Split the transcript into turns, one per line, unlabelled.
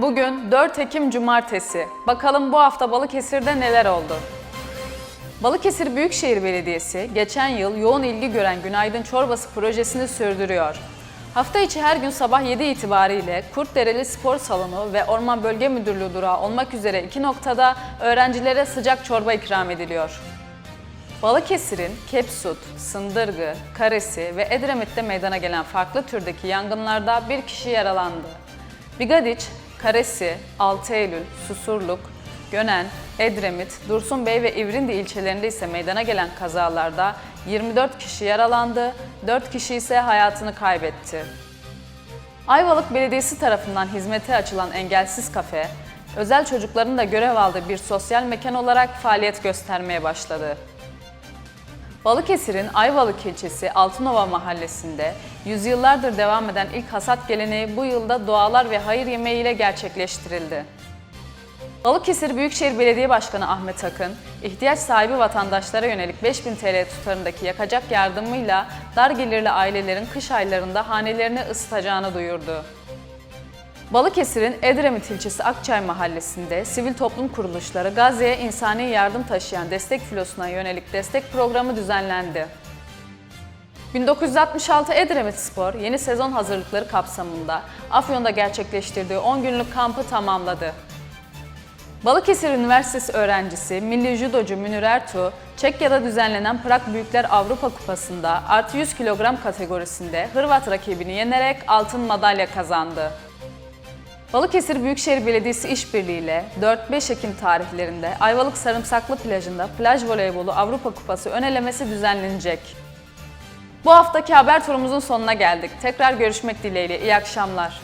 Bugün 4 Ekim Cumartesi. Bakalım bu hafta Balıkesir'de neler oldu? Balıkesir Büyükşehir Belediyesi geçen yıl yoğun ilgi gören Günaydın Çorbası projesini sürdürüyor. Hafta içi her gün sabah 7 itibariyle Kurtdereli Spor Salonu ve Orman Bölge Müdürlüğü durağı olmak üzere iki noktada öğrencilere sıcak çorba ikram ediliyor. Balıkesir'in Kepsut, Sındırgı, Karesi ve Edremit'te meydana gelen farklı türdeki yangınlarda bir kişi yaralandı. Bigadiç, Karesi, 6 Eylül, Susurluk, Gönen, Edremit, Dursunbey ve İvrindi ilçelerinde ise meydana gelen kazalarda 24 kişi yaralandı, 4 kişi ise hayatını kaybetti. Ayvalık Belediyesi tarafından hizmete açılan Engelsiz Kafe, özel çocukların da görev aldığı bir sosyal mekan olarak faaliyet göstermeye başladı. Balıkesir'in Ayvalık ilçesi Altınova mahallesinde yüzyıllardır devam eden ilk hasat geleneği bu yılda dualar ve hayır yemeği ile gerçekleştirildi. Balıkesir Büyükşehir Belediye Başkanı Ahmet Akın, ihtiyaç sahibi vatandaşlara yönelik 5000 TL tutarındaki yakacak yardımıyla dar gelirli ailelerin kış aylarında hanelerini ısıtacağını duyurdu. Balıkesir'in Edremit ilçesi Akçay mahallesinde sivil toplum kuruluşları Gazze'ye insani yardım taşıyan destek filosuna yönelik destek programı düzenlendi. 1966 Edremit Spor yeni sezon hazırlıkları kapsamında Afyon'da gerçekleştirdiği 10 günlük kampı tamamladı. Balıkesir Üniversitesi öğrencisi milli judocu Münir Ertuğ, Çekya'da düzenlenen Prag Büyükler Avrupa Kupası'nda artı 100 kilogram kategorisinde Hırvat rakibini yenerek altın madalya kazandı. Balıkesir Büyükşehir Belediyesi işbirliğiyle 4-5 Ekim tarihlerinde Ayvalık Sarımsaklı Plajı'nda plaj voleybolu Avrupa Kupası ön elemesi düzenlenecek. Bu haftaki haber turumuzun sonuna geldik. Tekrar görüşmek dileğiyle. İyi akşamlar.